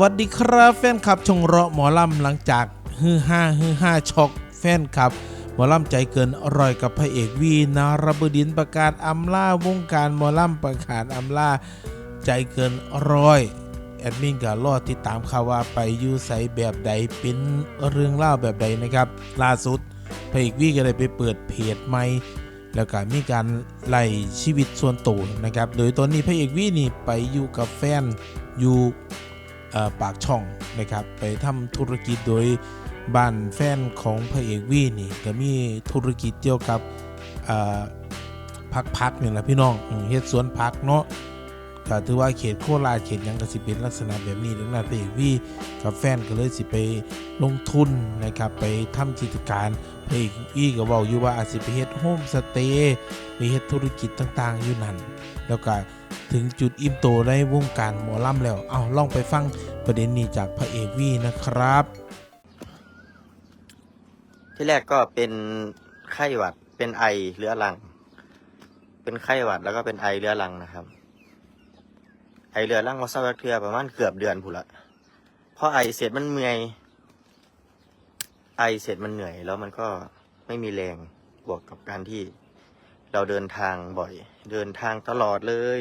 วัสดีครับแฟนคลับชงเราะหมอลำหลังจากฮือห้าฮือห้าช็อกแฟนคลับหมอลำใจเกินอร่อยกับพระเอกวีนารบดินประกาศอำลาวงการหมอลำประกาศอำลาใจเกินร้อยแอดมินก็รอดติดตามข่าวว่าไปยู่ใสแบบใดเป็นเรื่องเล่าแบบใดนะครับล่าสุดพระเอกวีก็เลยไปเปิดเพจใหม่แล้วก็มีการไล่ชีวิตส่วนตัวนะครับ โดยตอนนี้พระเอกวีนี่ไปอยู่กับแฟนอยู่ ปากช่องนะครับไปทำธุรกิจโดยบ้านแฟนของพระเอกวีนี่ก็มีธุรกิจเกี่ยวกับเอ่อพักนี่แหละพี่น้องเฮ็ดสวนพักเนาะก็ถือว่าเขตโคราชเขตยังกสิเป็นลักษณะแบบนี้ดังนั้นพระเอกวีกับแฟนก็เลยสิไปลงทุนนะครับไปทำกิจการพระเอกวีก็บอกอยู่ว่าอาจสิไปเฮ็ดโฮมสเตย์ไปเฮ็ดธุรกิจต่างๆอยู่นั่นแล้วก็ ถึงจุดอิ่มโตในวงการหมอลำแล้ว เอาลองไปฟังประเด็นนี้จากพระเอกวีนะครับ ที่แรกก็เป็นไข้หวัด เป็นไอเรื้อรัง เป็นไข้หวัดแล้วก็เป็นไอเรื้อรังนะครับ ไอเรื้อรังมาเศร้าเทือประมาณเกือบเดือนผุนละเพราะไอเสร็จมันเมื่อย ไอเสร็จมันเหนื่อย แล้วมันก็ไม่มีแรง บวกกับการที่เราเดินทางบ่อย เดินทางตลอดเลย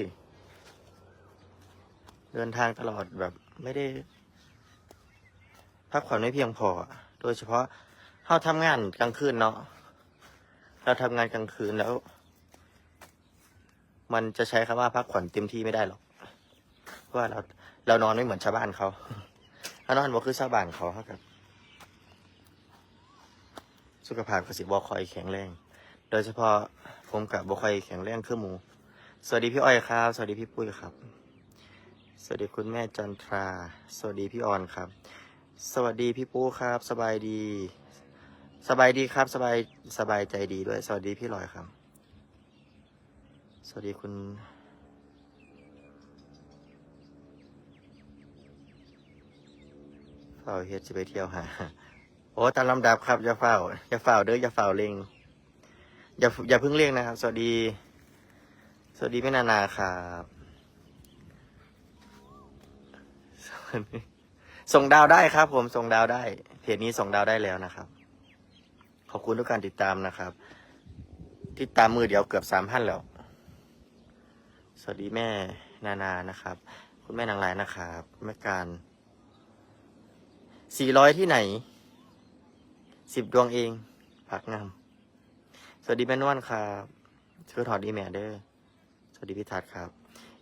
เดินทางตลอดแบบไม่ได้ พักผ่อนไม่เพียงพอ โดยเฉพาะเราทำงานกลางคืนเนาะเราทำงานกลางคืนแล้ว มันจะใช้คำว่าพักผ่อนเต็มที่ไม่ได้หรอกเพราะว่าเราเรานอนไม่เหมือนชาวบ้านเขาเรานอนบ่คือชาวบ้านเขาครับสุขภาพก็สิบ่คอยแข็งแรง โดยเฉพาะผมกับบ่คอยแข็งแรงคือหมู สวัสดีพี่อ้อยครับ สวัสดีพี่ปุ้ยครับ สวัสดีคุณแม่จันทรา สวัสดีพี่ออนครับ สวัสดีพี่ปูครับ สบายดี สบายดีครับ สบายสบายใจดีด้วย สวัสดีพี่ลอยครับ สวัสดีคุณเฝ้าเฮ็ดจะไปเที่ยวหา โอ้ตามลำดับครับอย่าเฝ้าอย่าเฝ้าเด้ออย่าเฝ้าเร่งอย่าอย่าเพิ่งเร่งนะครับ สวัสดี สวัสดีแม่นานาครับ ส่งดาวได้ครับ ผมส่งดาวได้เพจนี้ส่งดาวได้แล้วนะครับ ขอบคุณทุกการติดตามนะครับ ติดตามมือเดียวเกือบสามพันแล้ว สวัสดีแม่นานานะครับ คุณแม่นางรายนะครับแม่การสี่ร้อยที่ไหนสิบดวงเองผักงามสวัสดีแม่นวลครับช่วยถอดอีเมลเด้อสวัสดีพิทัศน์ครับ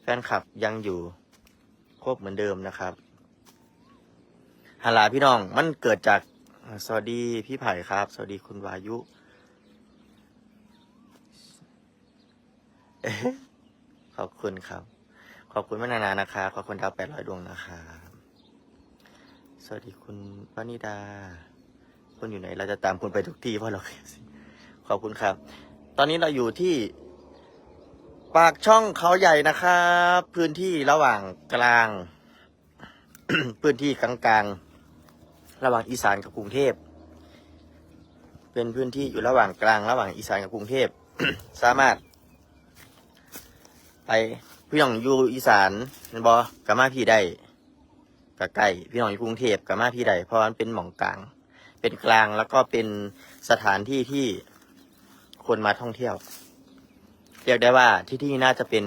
แฟนคลับยังอยู่ ครบเหมือนเดิมนะครับฮัลโหลพี่น้องมันเกิดจากสวัสดีพี่ไผ่ครับ สวัสดีคุณวายุเอ๊ะขอบคุณครับ ขอบคุณแม่นานานะคะขอบคุณดาวแปดร้อยดวงนะครับสวัสดีคุณวานิดา คุณอยู่ไหน เราจะตามคุณไปทุกที่เพราะเราขอบคุณครับ ตอนนี้เราอยู่ที่ ปากช่องเขาใหญ่นะครับ พื้นที่ระหว่างกลาง พื้นที่กลางๆระหว่างอีสานกับกรุงเทพ เป็นพื้นที่อยู่ระหว่างกลางระหว่างอีสานกับกรุงเทพ สามารถ ไปพี่น้องอยู่อีสานเห็นบอกามาพี่ได้กะไก่พี่น้องอยู่กรุงเทพกามาพี่ได้เพราะมันเป็นหม่องกลาง เป็นกลางแล้วก็เป็นสถานที่ที่คนมาท่องเที่ยว เรียกได้ว่าที่ที่น่าจะเป็น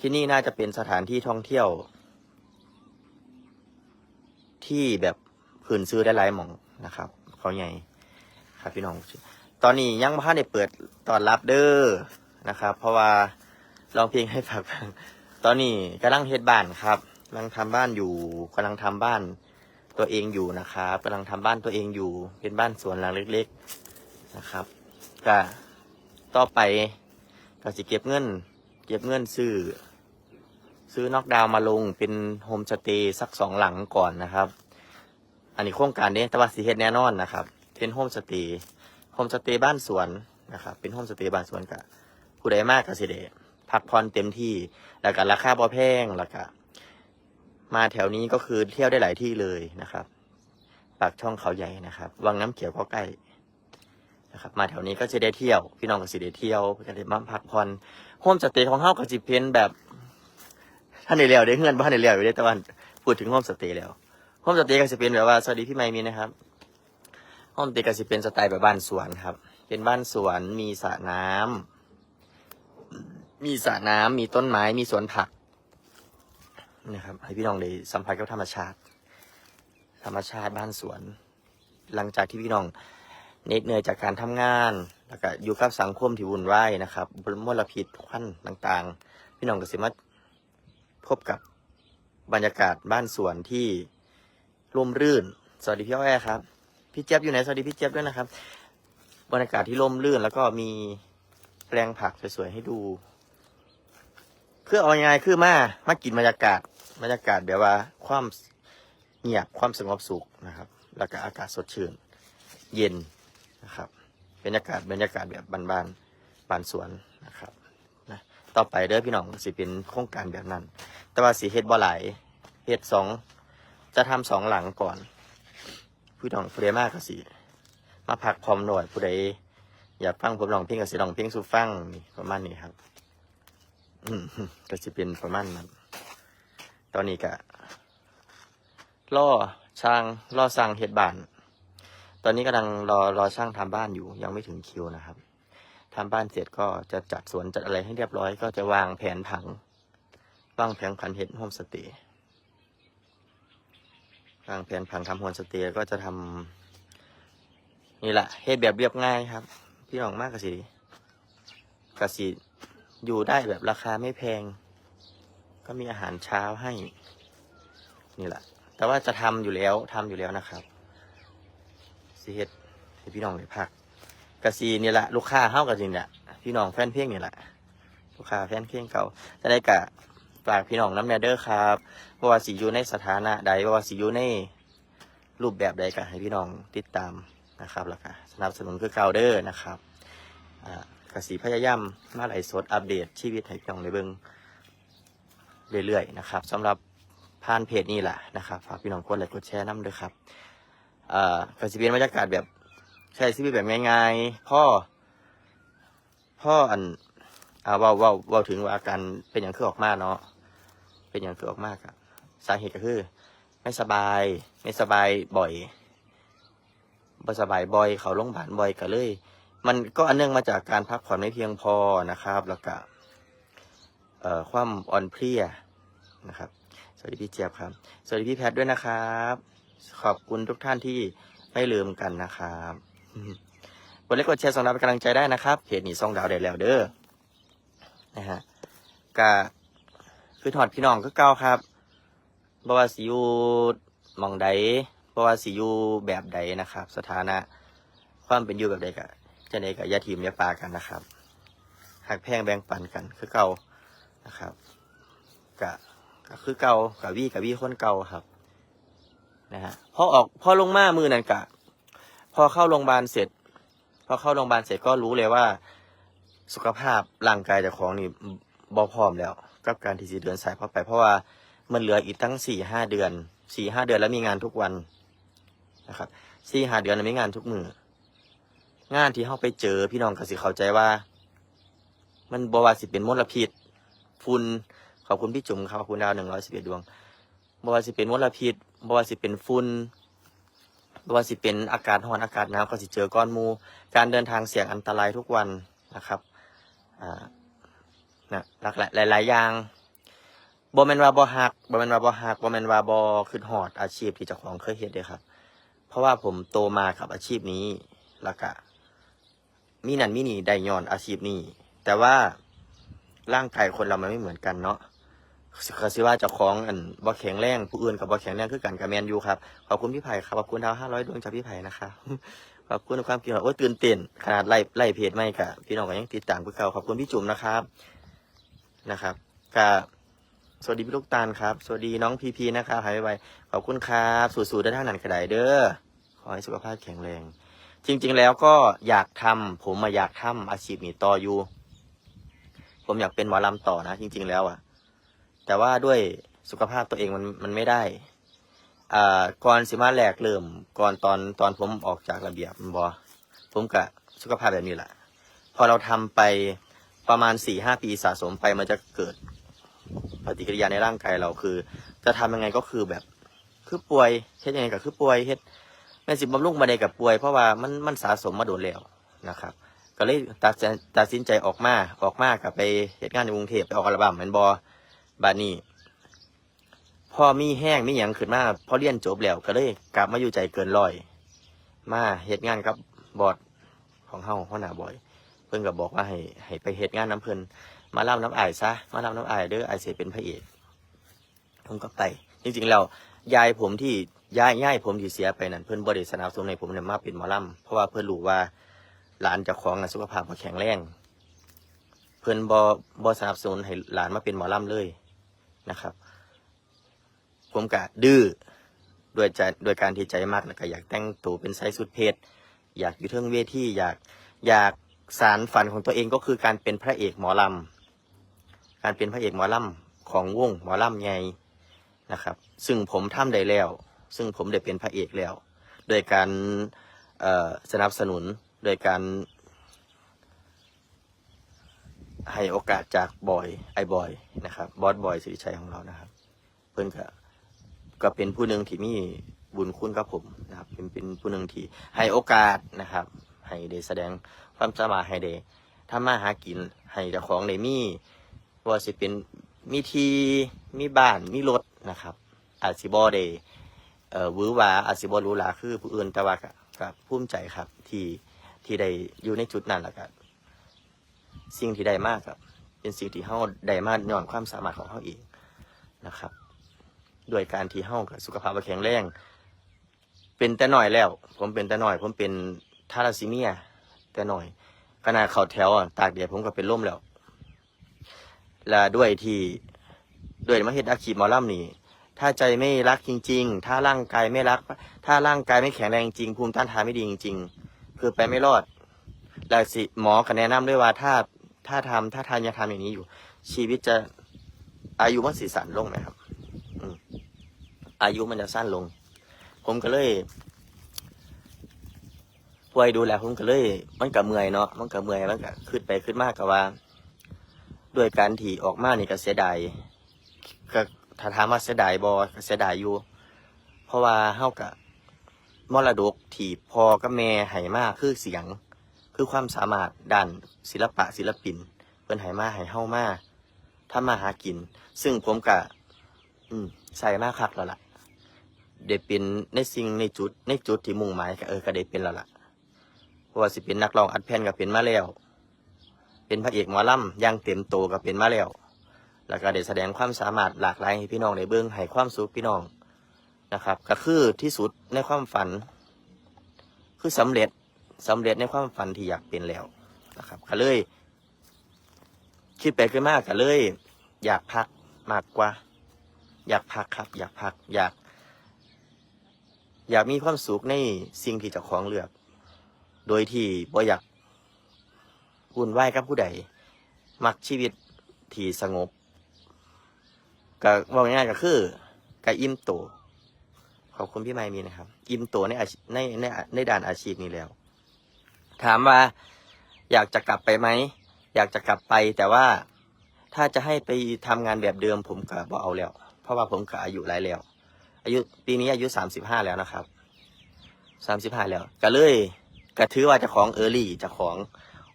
ที่นี่น่าจะเป็นสถานที่ท่องเที่ยว ที่แบบคืนซื้อได้หลายหม่องนะครับ เขาใหญ่ครับพี่น้อง ตอนนี้ยังไม่ได้เปิดตอนรับเด้อนะครับ เพราะว่าลองเพลงให้ฝากฟังตอนนี้กำลังเฮ็ดบ้านครับกำลังทำบ้านอยู่กำลังทำบ้านตัวเองอยู่นะครับกำลังทำบ้านตัวเองอยู่ เป็นบ้านสวนหลังเล็ก ๆนะครับก็ต่อไป ก็สิเก็บเงิน เก็บเงินซื้อ ซื้อนอกดาวมาลงเป็นโฮมสเตย์สักสองหลังก่อนนะครับ อันนี้โครงการนี้แต่ว่าสีเฮ็ดแน่นอนนะครับ เป็นโฮมสเตย์โฮมสเตย์บ้านสวนนะครับ เป็นโฮมสเตย์บ้านสวนกับผู้ใดมากก็สิเดพักผ่อนเต็มที่ แล้วก็ราคาบ่แพงแล้วก็มาแถวนี้ก็คือเที่ยวได้หลายที่เลยนะครับ ปากช่องเขาใหญ่นะครับ วังน้ำเขียวก็ใกล้ นะครับมาแถวนี้ก็จะได้เที่ยว พี่น้องก็สิได้เที่ยวก็ได้มาพักผ่อนโฮมสเตย์ของเฮาก็สิเป็นแบบท่านในเรียวได้เงินบ้านในเรียวอยู่ได้ต่ว่าพูดถึงโฮมสเตย์แล้วโฮมสเตย์ก็จะเป็นแบบว่าสวัสดีพี่ไมมีนะครับโฮมสเตย์ก็จะเป็นสไตล์แบบบ้านสวนครับ เป็นบ้านสวนมีสระน้ำมีสระน้ำมีต้นไม้มีสวนผักนะครับให้พี่น้องได้สัมผัสกับธรรมชาติ ธรรมชาติบ้านสวน หลังจากที่พี่น้อง เหน็ดเหนื่อยจากการทำงาน แล้วก็อยู่กับสังคมที่วุ่นวายนะครับมลพิษควันต่างๆ พี่น้องก็สามารถพบกับบรรยากาศบ้านสวนที่ร่มรื่น สวัสดีพี่อ้อยครับ พี่เจี๊ยบอยู่ไหน สวัสดีพี่เจี๊ยบด้วยนะครับ บรรยากาศที่ร่มรื่นแล้วก็มีแปลงผักสวยๆให้ดู คือเอาง่ายๆคือมา มากินบรรยากาศ บรรยากาศแบบว่าความเงียบความสงบสุขนะครับ แล้วก็อากาศสดชื่น เย็น นะครับบรรยากาศบรรยากาศแบบบ้านๆบ้านสวนนะครับนะต่อไปเด้อพี่น้องสิเป็นโครงการแบบนั้น แต่ว่าสีเฮ็ดบ่หลายเฮ็ดสองจะทำสองหลังก่อนพี่น้องผู้ใดมากก็สิมาพักพร้อมหน่อยผู้ใดอยากฟังผมลองเพลงก็สิลองเพลงสู่ฟังนี่ประมาณนี้ครับอืมก็สิเป็นประมาณนั้นตอนนี้ก็ล่อช่างล่อสร้างเฮ็ดบ้าน ตอนนี้กำลังรอรอช่างทำบ้านอยู่ ยังไม่ถึงคิวนะครับทำบ้านเสร็จก็จะจัดสวนจัดอะไรให้เรียบร้อย ก็จะวางแผนผังวางแผนผันเฮ็ดโฮมสเตย์วางแผนผังทำโฮมสเตย์ก็จะทำนี่แหละเฮ็ดแบบเรียบง่ายครับ พี่น้องมากกสิกสิอยู่ได้แบบราคาไม่แพง ก็มีอาหารเช้าให้ นี่แหละ แต่ว่าจะทำอยู่แล้วทำอยู่แล้วนะครับ สิเฮ็ดให้พี่น้องได้พักกสีนี่แหละลูกค้าเฮากับจริงเนี่ยพี่น้องแฟนเพลงนี่แหละลูกค้าแฟนเพลงเก่าจะได้กะฝากพี่น้องน้ำแนเดอร์ครับเพราว่าสิอยู่ในสถานะใดว่าสิอยู่ในรูปแบบใดก็ให้พี่น้องติดตามนะครับแล้วก็สนับสนุนคือเก่าเด้อนะครับอ่ากสีพยายามมาไหลสดอัปเดตชีวิตให้พี่น้องได้เบิ่งเรื่อยๆนะครับสำหรับผ่านเพจนี่แหละนะครับฝากพี่น้องกดไลค์กดแชร์น้ำด้วยครับ อ่ากสิเป็นบรรยากาศแบบใช้ชีวิตแบบง่ายๆพ่อพ่ออันอ่าว่าว่าว่าถึงว่าอาการเป็นอย่างคือออกมาเนาะเป็นอย่างคือออกมากอะสาเหตุก็คือ ไม่สบาย ไม่สบายบ่อยบ่สบายบ่อย เขาโรงพยาบาลบ่อยก็เลย มันก็อันเนื่องมาจากการพักผ่อนไม่เพียงพอนะครับ แล้วก็เอ่อความอ่อนเพลียนะครับ สวัสดีพี่เจี๊ยบครับ สวัสดีพี่แพทย์ด้วยนะครับ ขอบคุณทุกท่านที่ไม่ลืมกันนะครับกดไลค์กดแชร์ส่งดาวเป็นกำลังใจได้นะครับเพจนี้ส่งดาวได้แล้วเด้อนะฮะก็คือถอดพี่น้องก็เก่าครับบว่าสิยูหมองใดบว่าสิยูแบบใดนะครับ สถานะ ความเป็นอยู่แบบใดกะจะใดกับยาทีมยาปลากันนะครับหักแพงแบ่งปันกัน คือเก่านะครับกะก็คือเก่ากับวี่กับวี่คนเก่าครับ นะฮะพอออกพอลงมามือนันกะ พอเข้าโรงพยาบาลเสร็จ พอเข้าโรงพยาบาลเสร็จก็รู้เลยว่า สุขภาพร่างกายเจ้าของนี่บอพร้อมแล้ว กับการที่สีเดือนสายเข้าไป เพราะว่ามันเหลืออีกตั้งสี่ห้าเดือนสี่ห้าเดือนแล้วมีงานทุกวันนะครับสี่ห้าเดือนแล้วมีงานทุกมืองานที่เข้าไปเจอพี่น้องก็สิเข้าใจว่า มันบวาสิเป็นมลพิษฝุ่นขอบคุณพี่จุ๋มครับขอบคุณดาวหนึ่งร้อยสิบเอ็ดดวงบวาสิเป็นมลพิษ บว่าสิเป็นฝุ่นบว่าสิเป็นอากาศร้อนอากาศหนาวก็สิเจอก้อนหมูการเดินทางเสี่ยงอันตรายทุกวันนะครับอ่านะหลากหลายหลายอย่างบอแมนว่าบอหักบอแมนว่าบอหักบอแมนว่าบอคือหอดอาชีพที่เจ้าของเคยเฮ็ดเลยครับ เพราะว่าผมโตมากับอาชีพนี้แล้วก็มีนั่นมีนี่ได้ย้อนอาชีพนี้ แต่ว่าร่างกายคนเรามันไม่เหมือนกันเนาะ ก็สิว่าเจ้าของอันบ่แข็งแรงผู้อื่นกับบ่แข็งแรงคือกันกับแมนยูครับขอบคุณพี่ไผ่ครับขอบคุณดาวห้าร้อยดวงจากพี่ไผ่นะครับขอบคุณความคิดเห็นโอ้ตื่นเต้นขนาดไล่ไล่เพจไม่กะพี่น้องก็ยังติดตามพวกเขาขอบคุณพี่จุ๋มนะครับนะครับกะสวัสดีพี่ลูกตาลครับสวัสดีน้องพีพีนะครับหายไปขอบคุณครับสู้ๆได้ทางนั้นกระไดเด้อขอให้สุขภาพแข็งแรง จริง ๆ แล้วก็อยากทำผมมาอยากทำอาชีพนี้ต่ออยู่ ผมอยากเป็นหมอลำต่อนะ จริง ๆ แล้วอะ แต่ว่าด้วยสุขภาพตัวเองมันมันไม่ได้อ่าก่อนสิมาแรกเริ่มก่อนตอนตอนผมออกจากระเบียบมันบอผมกะสุขภาพแบบนี้แหละพอเราทำไปประมาณสี่ห้าปีสะสมไปมันจะเกิดปฏิกิริยาในร่างกายเราคือ จะทำยังไงก็คือแบบคือป่วยเฮ็ดยังไงก็คือป่วยเฮ็ดแม่สิบำรุงมาได้กับป่วย เพราะว่ามันมันสะสมมาโดนแล้วนะครับ ก็เลยตัดสินตัดสินใจออกมาออกมากับไปเหตุงานในกรุงเทพไปออกอัลบั้มแมนบอ บานี่พอมีแห้งมีหยังขึ้นมาพอเรียนจบแล้วก็เลยกลับมาอยู่ใจเกินร้อย มาเหตุงานกับบอร์ดของเฮาหัวหน้าบอย เพิ่นก็บอกว่าให้ให้ไปเหตุงานน้ำเพิ่นมาเล่าน้ำอายซะมาเล่าน้ำอายเด้ออายเสียเป็นพระเอกผมก็ไปจริงๆแล้วยายผมที่ยายย่ายผมที่เสียไปนั่นเพิ่นบริสนับสนุนให้ผมเนี่ยมาเป็นหมอลำเพราะว่าเพิ่นรู้ว่าหลานจ้าของน่ะสุขภาพบ่แข็งแรง เพิ่นบ่บ่สนับสนุนให้หลานมาเป็นหมอลำเลย นะครับผมก็ดื้อด้วยใจด้วยการที่ใจมากแล้วก็อยากแต่งตัวเป็นไซส์สุดเพศอยากอยู่เทิงเวทีอยากอยากสารฝันของตัวเองก็คือการเป็นพระเอกหมอลำการเป็นพระเอกหมอลำของวงหมอลำใหญ่นะครับ ซึ่งผมทำได้แล้ว ซึ่งผมได้เป็นพระเอกแล้ว โดยการสนับสนุนโดยการ ให้โอกาสจากบอยไอบอยนะครับบอสบอยสิริชัยของเรานะครับ เพื่อนก็ก็เป็นผู้หนึ่งที่มีบุญคุณกับผมนะครับ เป็นเป็นผู้หนึ่งที่ให้โอกาสนะครับ ให้ได้แสดงความสามารถให้ได้ทำมาหากินให้เจ้าของได้มีว่าสิเป็นมีทีมีบ้านมีรถนะครับอาจสิบอได้เอ่อวือวาอาจสิบอหรู้ลาคือผู้อื่นแต่ว่าก็ก็ภูมิใจครับที่ที่ได้อยู่ในจุดนั้นแล้วก็ สิ่งที่ได้มากครับ เป็นสิ่งที่เฮาได้มากย้อนความสามารถของเฮาเองนะครับด้วยการที่เฮากับสุขภาพแข็งแรง เป็นแต่น้อยแล้ว ผมเป็นแต่น้อย ผมเป็นทาราซีเมีย แต่น้อยขนาดเขาแถวอะตากแดดผมก็เป็นล่มแล้ว และด้วยที่ด้วยมาเฮ็ดอาชีมอลำนี่ถ้าใจไม่รักจริง ๆ ถ้าร่างกายไม่รัก ถ้าร่างกายไม่แข็งแรงจริง ภูมิต้านทานไม่ดีจริง ๆ คือไปไม่รอด แล้วสิหมอก็แนะนำด้วยว่าถ้า ถ้าทำถ้าทานยาทำอย่างนี้อยู่ ชีวิตจะอายุมันสีสันลงไหมครับอืมอายุมันจะสั้นลง ผมก็เลยป่วยดูแลผมก็เลย มันก็เมื่อยเนาะมันก็เมื่อยมันก็ขึ้นไปขึ้นมากกับว่า ด้วยการที่ออกมานี่ก็เสียดายก็ถ้าถามว่าเสียดายบอก็เสียดายอยู่ เพราะว่าเฮากับมรดกที่พ่อกับแม่ให้มากคือเสียง คือความสามารถด้านศิลปะศิลปิน เพิ่นให้มาให้เฮามาถ้ามาหากิน ซึ่งผมกะอืมใส่มากคักแล้วล่ะได้เป็นในสิ่งในจุดในจุดที่มุ่งหมายก็เออก็ได้เป็นแล้วล่ะเพราะว่าสิเป็นนักร้องอัดแผ่นก็เป็นมาแล้ว เป็นพระเอกหมอลำย่างเต็มโตก็เป็นมาแล้ว แล้วก็ได้แสดงความสามารถหลากหลายให้พี่น้องได้เบิ่งให้ความสุขพี่น้องนะครับ ก็คือที่สุดในความฝัน คือสำเร็จ สำเร็จในความฝันที่อยากเป็นแล้วนะครับก็เลย คิดไปขึ้นมากก็เลย อยากพักมากกว่า อยากพักครับ อยากพัก อยาก อยากมีความสุขในสิ่งที่เจ้าของเลือก โดยที่บ่อยากวุ่นวายกับผู้ใด มักชีวิตที่สงบก็บอกง่ายๆก็คือก็อิ่มโตวขอบคุณพี่ไมมีนะครับ อิ่มโตวในในในในด้านอาชีพนี้แล้ว ถามว่า อยากจะกลับไปไหม อยากจะกลับไปแต่ว่าถ้าจะให้ไปทำงานแบบเดิม ผมก็บ่เอาแล้ว เพราะว่าผมก็อายุหลายแล้ว อายุปีนี้อายุสามสิบห้าแล้วนะครับสามสิบห้าแล้ว ก็เลยก็ถือว่าจะของเออร์ลี่จะของ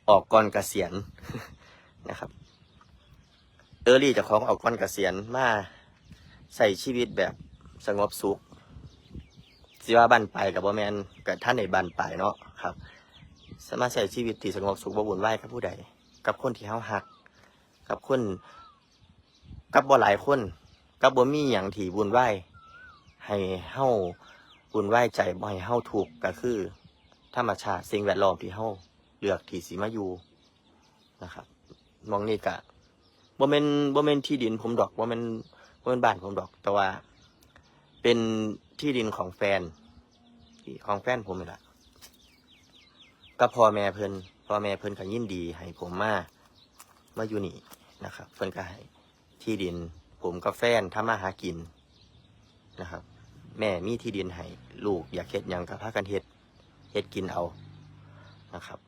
ออกก่อนเกษียณนะครับ เออร์ลี่จะของออกก่อนเกษียณมาใส่ชีวิตแบบสงบสุขสิว่าบันไปกับบ่แมนกับท่านในบันไปเนาะครับ สามารถใช้ชีวิตที่สงบสุขบ่วุ่นวกับผู้ใด กับคนที่เฮาฮัก กับคน กับบ่หลายคน กับบ่มีหยังที่วุ่นวให้เฮาวุ่นวใจบ่ให้เฮาถูกก็คือ ธรรมชาติสิ่งแวดล้อมที่เฮาเลือกที่สิมาอยู่นะครับ มองนี่กะบ่แม่นบ่แม่นที่ดินผมดอกบ่แม่นบ่แม่นบ้านผมดอก แต่ว่า เป็นที่ดินของแฟน ของแฟนผมนี่แหละ ก็พ่อแม่เพิ่นพ่อแม่เพิ่นก็ยินดีให้ผมมามาอยู่นี่นะครับ เพิ่นก็ให้ที่ดิน ผมกับแฟนทำมาหากินนะครับ แม่มีที่ดินให้ลูกอยากเฮ็ดหยังก็พากันเฮ็ดเฮ็ดกินเอานะครับ